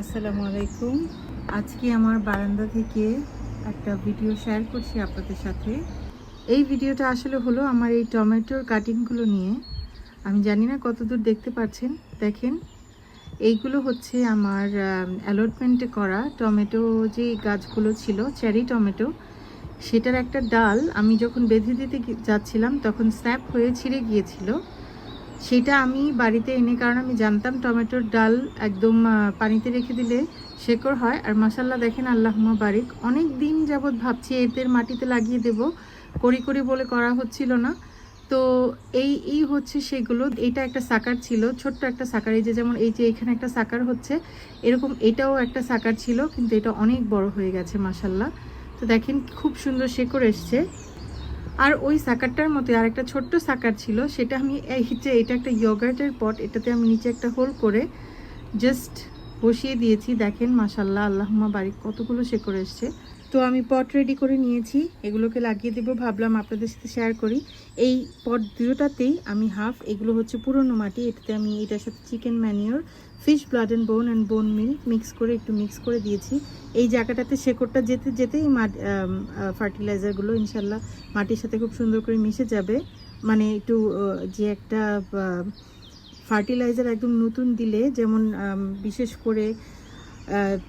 আসসালামু আলাইকুম। আজকে আমার বারান্দা থেকে একটা ভিডিও শেয়ার করছি আপনাদের সাথে। এই ভিডিওটা আসলে হলো আমার এই টমেটোর কাটিংগুলো নিয়ে। আমি জানি না কতদূর দেখতে পাচ্ছেন। দেখেন, এইগুলো হচ্ছে আমার অ্যালটমেন্টে করা টমেটো যে গাছগুলো ছিল চেরি টমেটো, সেটার একটা ডাল আমি যখন বেঁধে দিতে যাচ্ছিলাম তখন স্ন্যাপ হয়ে ছিঁড়ে গিয়েছিল। সেটা আমি বাড়িতে এনে কারণ আমি জানতাম টমেটোর ডাল একদম পানিতে রেখে দিলে শেকড় হয়। আর মাসাল্লাহ দেখেন আল্লাহমা বারিক। অনেক দিন যাবৎ ভাবছি এদের মাটিতে লাগিয়ে দেব। করি করি বলে করা হচ্ছিল না। তো এই এই হচ্ছে সেগুলো। এটা একটা সাকার ছিল, ছোট্ট একটা সাকার। এই যে যেমন এই যে এখানে একটা সাকার হচ্ছে, এরকম এটাও একটা সাকার ছিল, কিন্তু এটা অনেক বড় হয়ে গেছে মাসাল্লাহ তো দেখেন, খুব সুন্দর শেকড় এসছে। আর ওই সাকারটার মতো আর একটা ছোট্ট সাকার ছিল, সেটা আমি এই যে এটা একটা ইয়োগার্টের পট এটাতে আমি নিচে একটা হোল করে জাস্ট বসিয়ে দিয়েছি। দেখেন মাসাল্লাহ আল্লাহমা বাড়ি কতগুলো সে করে এসছে। তো আমি পট রেডি করে নিয়েছি। এগুলোকে লাগিয়ে দেবো। ভাবলাম আপনাদের সাথে শেয়ার করি। এই পট দুটোটাতেই আমি হাফ এগুলো হচ্ছে পুরনো মাটি। এটাতে আমি, এটার সাথে chicken manure fish blood and bone and bone milk mix করে একটু মিক্স করে দিয়েছি। এই জায়গাটাতে শেকড়টা যেতে, যেতেই মাটি ফার্টিলাইজারগুলো ইনশাল্লাহ মাটির সাথে খুব সুন্দর করে মিশে যাবে। মানে একটু যে একটা ফার্টিলাইজার একদম নতুন দিলে, যেমন বিশেষ করে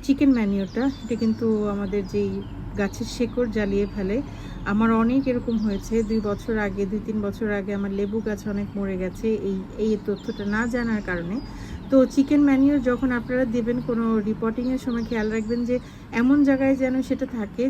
চিকেন ম্যানিওরটা এটা কিন্তু আমাদের যেই গাছের শেকড় জ্বালিয়ে ফেলে। আমার অনেক এরকম হয়েছে। দুই বছর আগে, দুই তিন বছর আগে আমার লেবু গাছ অনেক মরে গেছে। এই এই তথ্যটা না জানার কারণে। তো চিকেন ম্যানিওর যখন আপনারা দেবেন কোনো রিপোর্টিংয়ের সময় খেয়াল রাখবেন যে, এমন জায়গায় যেন সেটা থাকে,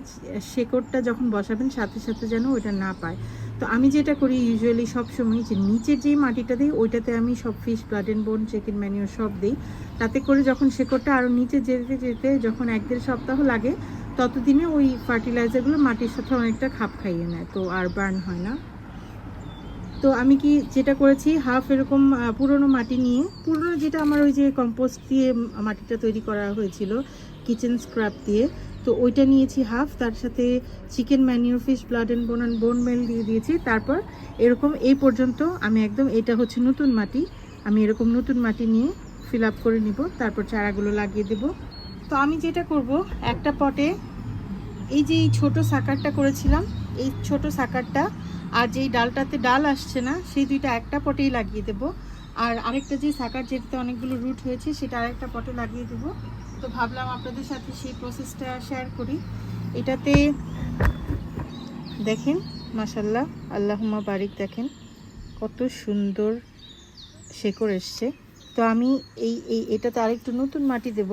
শেকড়টা যখন বসাবেন, সাথে সাথে যেন ওটা না পায়। তো আমি যেটা করি ইউজুয়ালি সব সময় যে নিচের যেই মাটিটা দিই, ওইটাতে আমি সব fish blood and bone chicken manure সব দিই। তাতে করে যখন শেকড়টা আরও নিচে যেতে যেতে, যখন এক দেড় সপ্তাহ লাগে ততদিনে ওই ফার্টিলাইজারগুলো মাটির সাথে অনেকটা খাপ খাইয়ে নেয়, তো আর বার্ন হয় না। তো আমি কি যেটা করেছি হাফ এরকম পুরনো মাটি নিয়ে, পুরনো যেটা আমার ওই যে কম্পোস্ট দিয়ে মাটিটা তৈরি করা হয়েছিল কিচেন স্ক্রাব দিয়ে, তো ওইটা নিয়েছি হাফ তার সাথে chicken manure fish blood and bone and bone meal দিয়ে দিয়েছি। তারপর এরকম এই পর্যন্ত আমি একদম, এটা হচ্ছে নতুন মাটি, আমি এরকম নতুন মাটি নিয়ে ফিল আপ করে নিব, তারপর চারাগুলো লাগিয়ে দেব। তো আমি যেটা করব, একটা পটে এই যে এই ছোটো সাকারটা করেছিলাম, এই ছোট সাকারটা আর যেই ডালটাতে ডাল আসছে না, সেই দুইটা একটা পটেই লাগিয়ে দেব। আর আরেকটা যে সাকার যেটাতে অনেকগুলো রুট হয়েছে, সেটা আরেকটা পটে লাগিয়ে দেব। তো ভাবলাম আপনাদের সাথে সেই প্রসেসটা শেয়ার করি। এটাতে দেখেন মাসাল্লাহ আল্লাহমা বারিক দেখেন, কত সুন্দর শেকড় এসছে। তো আমি এই এই, এটাতে আরেকটু নতুন মাটি দেব।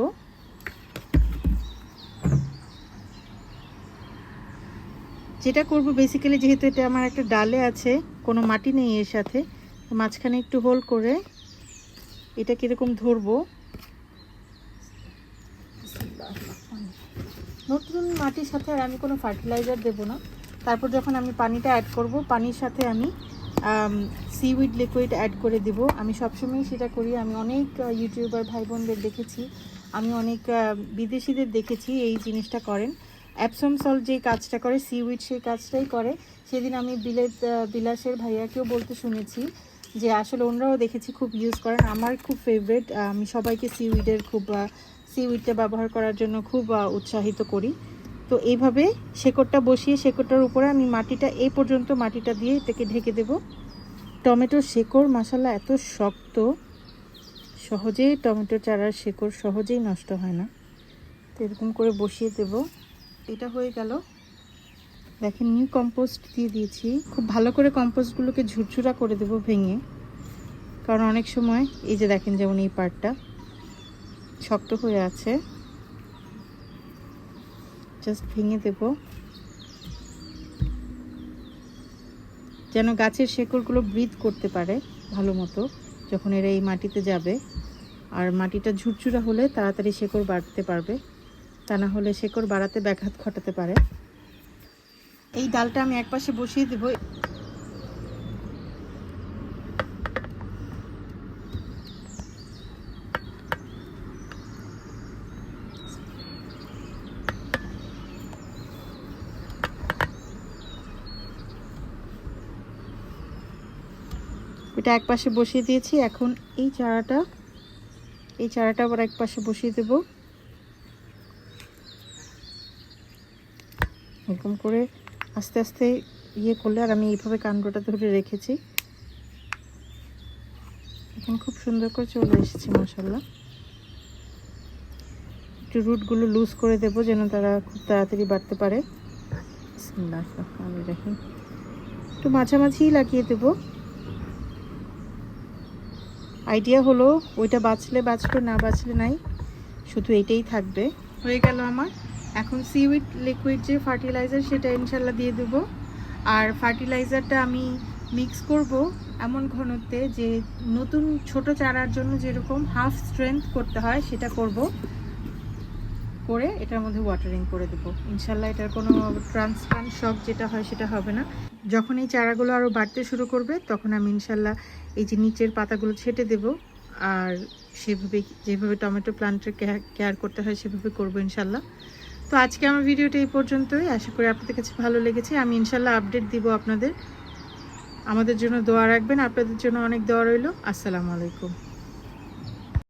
যেটা করব বেসিক্যালি যেহেতু এটা আমার একটা ডালে আছে, কোনো মাটি নেই এর সাথে মাঝখানে একটু হোল করে এটা কীরকম ধরবো? নতুন মাটির সাথে আর আমি কোনো ফার্টিলাইজার দেব না। তারপর যখন আমি পানিটা অ্যাড করব, পানির সাথে আমি সিউইড লিকুইড অ্যাড করে দিব। আমি সবসময় সেটা করি। আমি অনেক ইউটিউবার ভাই বোনদের দেখেছি। আমি অনেক বিদেশিদের দেখেছি এই জিনিসটা করেন। অ্যাপসম সল যে কাজটা করে সিউইড সেই কাজটাই করে। সেদিন আমি বিলেত বিলাসের ভাইয়াকেও বলতে শুনেছি যে আসলে ওনারাও দেখেছি খুব ইউজ করেন। আমার খুব ফেভারিট আমি সবাইকে সিউইডের খুব সিউইডটা ব্যবহার করার জন্য খুব উৎসাহিত করি। তো এইভাবে শেকড়টা বসিয়ে, শেকড়টার উপরে আমি মাটিটা, এই পর্যন্ত মাটিটা দিয়ে এটাকে ঢেকে দেব। টমেটোর শেকড় মশালা এত শক্ত। সহজেই টমেটো চারার শেকড় সহজেই নষ্ট হয় না। তো এরকম করে বসিয়ে দেব। এটা হয়ে গেল। দেখেন নিউ কম্পোস্ট দিয়ে দিয়েছি। খুব ভালো করে কম্পোস্টগুলোকে ঝুরঝুরা করে দেব ভেঙে। কারণ অনেক সময় এই যে দেখেন যেমন এই পার্টটা শক্ত হয়ে আছে। জাস্ট ভেঙে দেব। যেন গাছের শেকড়গুলো ব্রিথ করতে পারে ভালো মতো, যখন এরা এই মাটিতে যাবে। আর মাটিটা ঝুরঝুরা হলে তাড়াতাড়ি শেকড় বাড়তে পারবে। তা না হলে শেকড় বাড়াতে ব্যাঘাত ঘটাতে পারে। এই ডালটা আমি একপাশে বসিয়ে দেবো। এটা এক পাশে বসিয়ে দিয়েছি। এখন এই চারাটা এই চারাটা আবার এক পাশে বসিয়ে দেব। এরকম করে আস্তে আস্তে ইয়ে করলে, আর আমি এইভাবে কাণ্ডটা ধরে রেখেছি। এখন খুব সুন্দর করে চলে এসেছি মশাল্লা একটু রুটগুলো লুজ করে দেবো যেন তারা খুব তাড়াতাড়ি বাড়তে পারে। রহিম। একটু মাঝামাঝিই লাগিয়ে দেবো। আইডিয়া হলো ওইটা বাঁচলে বাঁচলো না বাঁচলে নাই। শুধু এইটাই থাকবে। হয়ে গেল আমার। এখন সিউইড লিকুইড যে ফার্টিলাইজার সেটা ইনশাল্লাহ দিয়ে দেবো। আর ফার্টিলাইজারটা আমি মিক্স করব এমন ঘনত্বে যে নতুন ছোট চারার জন্য যেরকম হাফ স্ট্রেংথ করতে হয় সেটা করব। করে এটার মধ্যে ওয়াটারিং করে দেবো। ইনশাল্লাহ এটার কোনো ট্রান্সপ্লান্ট শক যেটা হয় সেটা হবে না। যখন এই চারাগুলো আরও বাড়তে শুরু করবে, তখন আমি ইনশাল্লাহ এই যে নিচের পাতাগুলো ছেটে দেব। আর সেভাবে, যেভাবে টমেটো প্লান্টের কেয়ার করতে হয় সেভাবে করব ইনশাল্লাহ তো আজকে আমার ভিডিওটা এই পর্যন্তই। আশা করি আপনাদের কাছে ভালো লেগেছে। আমি ইনশাল্লাহ আপডেট দিব আপনাদের। আমাদের জন্য দোয়া রাখবেন। আপনাদের জন্য অনেক দোয়া রইল। আসসালামু আলাইকুম।